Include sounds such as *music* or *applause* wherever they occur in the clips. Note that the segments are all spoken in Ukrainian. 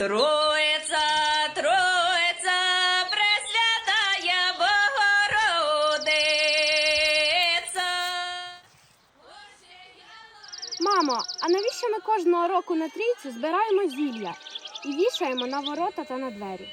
Троїця, Троїця, Пресвятая Богородиця. Мамо, а навіщо ми кожного року на трійцю збираємо зілля і вішаємо на ворота та на двері?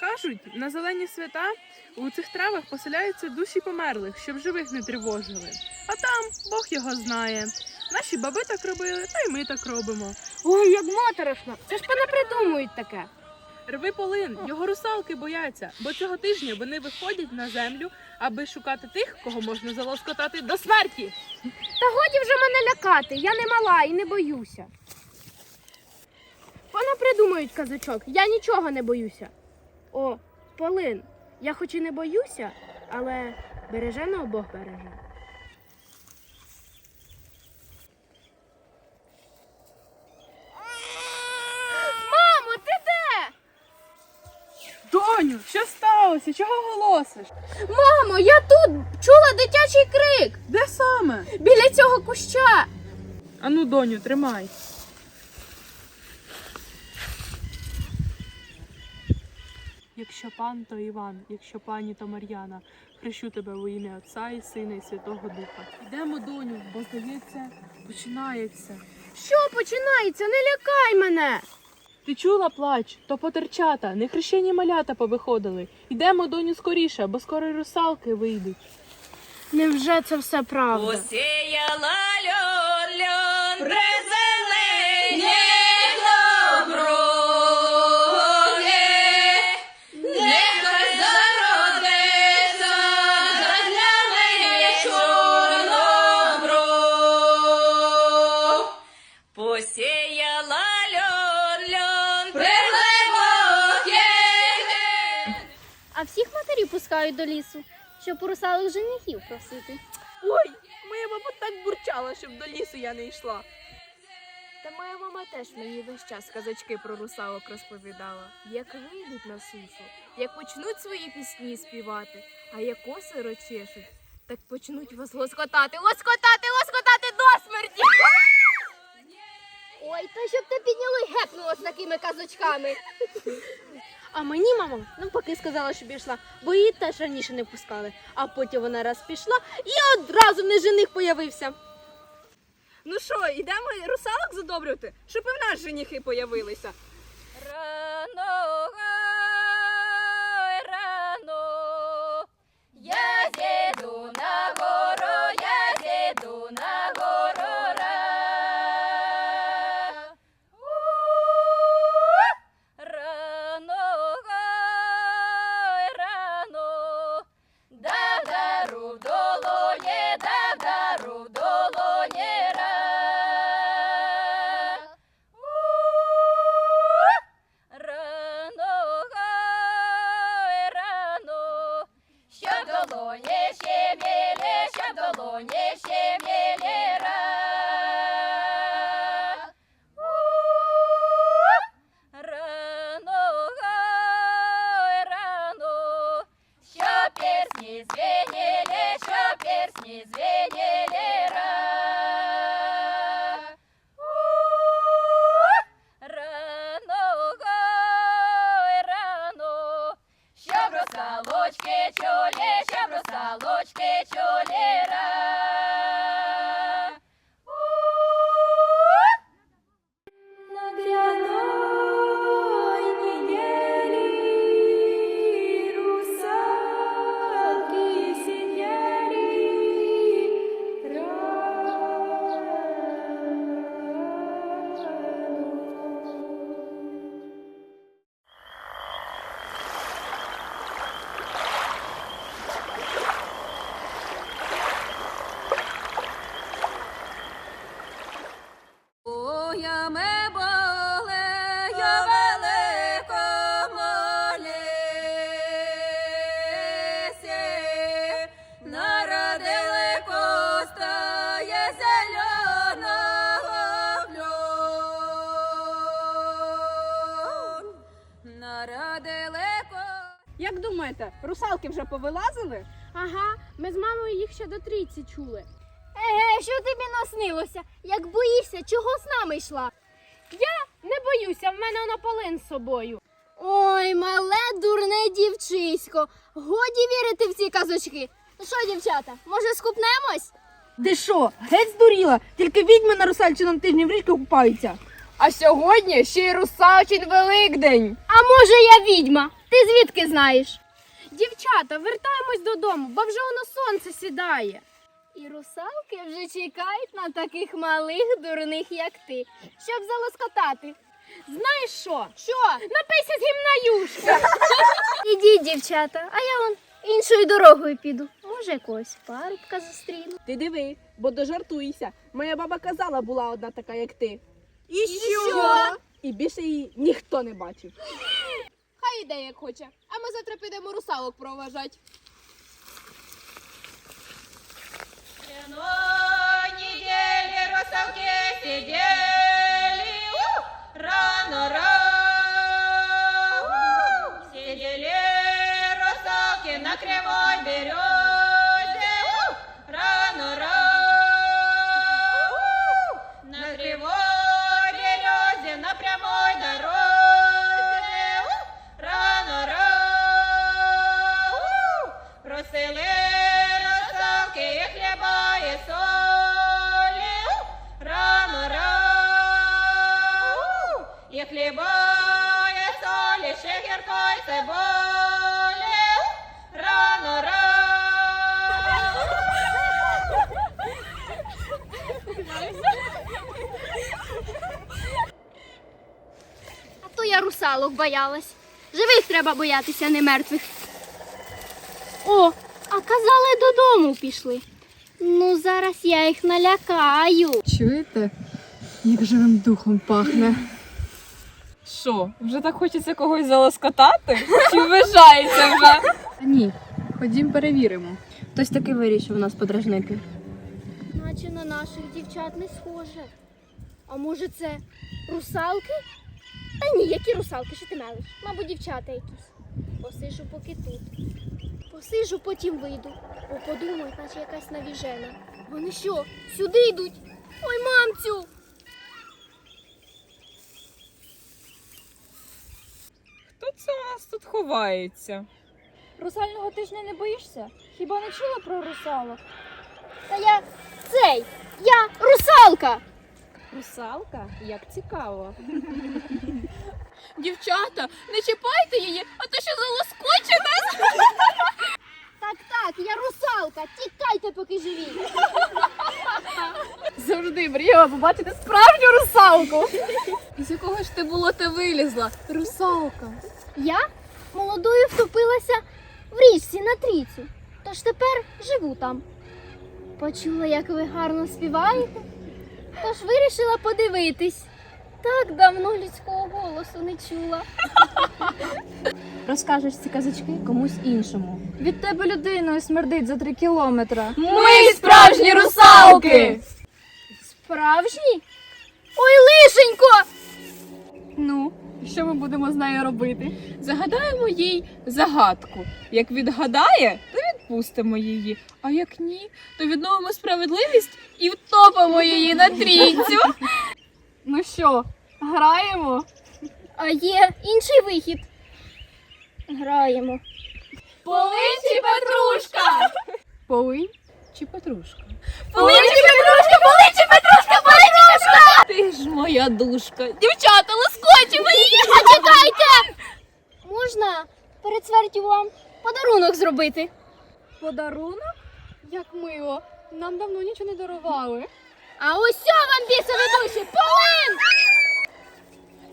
Кажуть, на зелені свята у цих травах поселяються душі померлих, щоб живих не тривожили. А там Бог його знає. Наші баби так робили, та й ми так робимо. Ой, як моторошно! Це ж понапридумують таке. Рви полин, його русалки бояться, бо цього тижня вони виходять на землю, аби шукати тих, кого можна залоскотати до смерті. Та годі вже мене лякати, я не мала і не боюся. Понапридумують казачок, я нічого не боюся. О, Полин, я хоч і не боюся, але береженого Бог береже. Мамо, ти де? Доню, що сталося? Чого голосиш? Мамо, я тут чула дитячий крик Де саме? біля цього куща. Ану, доню, тримай. Якщо пан, то Іван, якщо пані, то Мар'яна. Хрещу тебе во ім'я Отця і Сина і Святого Духа. Йдемо, доню, бо здається, починається. Що починається? Не лякай мене. Ти чула плач? То потерчата, нехрещені малята повиходили. Йдемо, доню, скоріше, бо скоро й русалки вийдуть. Невже це все правда? Посіяла льон, пускають до лісу, щоб у русалок женихів просити. Ой, моя баба так бурчала, щоб до лісу я не йшла. Та моя мама теж мені весь час казачки про русалок розповідала. Як вийдуть на сушу, як почнуть свої пісні співати, а як коси розчешуть, так почнуть вас лоскотати, лоскотати, лоскотати до смерті. Ой, та щоб ти підняла й гепнула з такими казочками. А мені мама навпаки сказала, щоб я йшла, бо її теж раніше не пускали. А потім вона раз пішла і одразу не жених появився. Ну що, йдемо русалок задобрювати, щоб і в нас женіхи появилися. Рано, пісні звеніли, щоб пісні думаєте, русалки вже повилазили? Ага, ми з мамою їх ще до трійці чули. Еге, що тобі наснилося? Як боїшся, чого з нами йшла? Я Не боюся, в мене наполин з собою. Ой, мале дурне дівчисько. Годі вірити в ці казочки. Ну що, дівчата, може скупнемось? Ти що, геть здуріла? Тільки відьми на русальчиному тижні в річку купаються. А сьогодні ще й русалчин Великдень. А може я відьма? Ти звідки знаєш? Дівчата, вертаємось додому, бо вже воно сонце сідає. І русалки вже чекають на таких малих дурних, як ти, щоб залоскотати. Знаєш що? Що? Напийся з гімнаюшки. *laughs* Ідіть, дівчата, а я вон іншою дорогою піду. Може, якогось парубка зустріну. Ти диви, бо дожартуйся. Моя баба казала, була одна така, як ти. І що? І більше її ніхто не бачив. Хай іде як хоче. А ми завтра підемо русалок проважати. Русалок боялась. Живих треба боятися, не мертвих. О, а казали додому пішли. Ну, зараз я їх налякаю. Чуєте, як живим духом пахне? Що, вже так хочеться когось залоскотати? Чи вважається вже? Ні, ходім перевіримо. Хтось таки вирішив нас подражнити. Наче на наших дівчат не схоже. А може це русалки? Та ні, які русалки, що ти мелиш? Мабуть, дівчата якісь. Посижу поки тут. Посижу, потім вийду. О, подумай, наче якась навіжена. Вони що, сюди йдуть? Ой, мамцю! Хто це у нас тут ховається? Русального тижня не боїшся? Хіба не чула про русалок? Та я цей! Я русалка! Русалка? Як цікаво. Дівчата, не чіпайте її, а то що залоскоче нас. Так, так, я русалка! Тікайте, поки живі! Завжди мріяла побачити справжню русалку. З якого ж ти було ти вилізла? Русалка. Я молодою втопилася в річці на трійцю, тож тепер живу там. Почула, як ви гарно співаєте, тож вирішила подивитись. Так давно людського голосу не чула. *laughs* Розкажеш ці казочки комусь іншому. Від тебе людиною смердить за три кілометри. Ми справжні русалки! Справжні? Ой, лишенько! Ну, що ми будемо з нею робити? Загадаємо їй загадку. Як відгадає, то відпустимо її. А як ні, то відновимо справедливість і втопимо її на трійцю. Ну що, граємо? А є інший вихід. Граємо. Полин чи Петрушка? Полинь чи Петрушка? Полин чи Петрушка? Полин чи Петрушка? Петрушка! Ти ж моя душка. Дівчата, лоскочимо її! Почекайте! Можна перед смертю вам подарунок зробити? Подарунок? Як мило. Нам давно нічого не дарували. А ось вам бісові душі! Полин!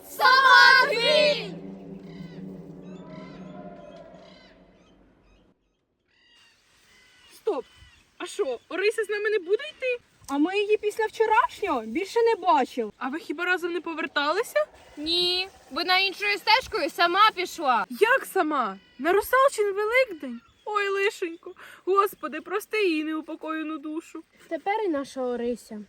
Самотвій! Стоп! А що, Орися з нами не буде йти? А ми її після вчорашнього більше не бачили. А ви хіба разом не поверталися? Ні, вона іншою стежкою сама пішла. Як сама? На русалчин Великдень? Ой, лишенько, господи, прости її неупокоєну душу. Тепер і наша Орися,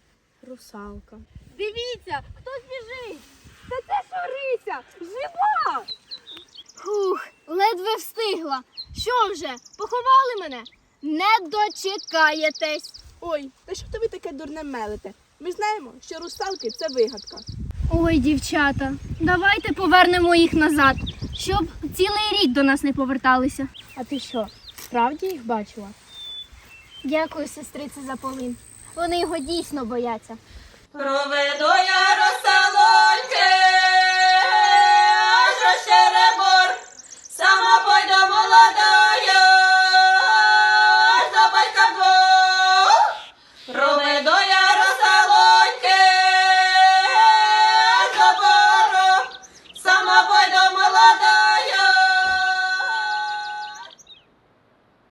русалка. Дивіться, хто біжить. Та це ж Орися, жива. Фух, ледве встигла. Що вже? Поховали мене? Не дочекаєтесь. Ой, та що тобі таке дурне мелите? Ми знаємо, що русалки це вигадка. Ой, дівчата, давайте повернемо їх назад, щоб цілий рік до нас не поверталися. А ти що, справді їх бачила? Дякую, сестрице, за полин. Вони його дійсно бояться. Проведу я росалоньки.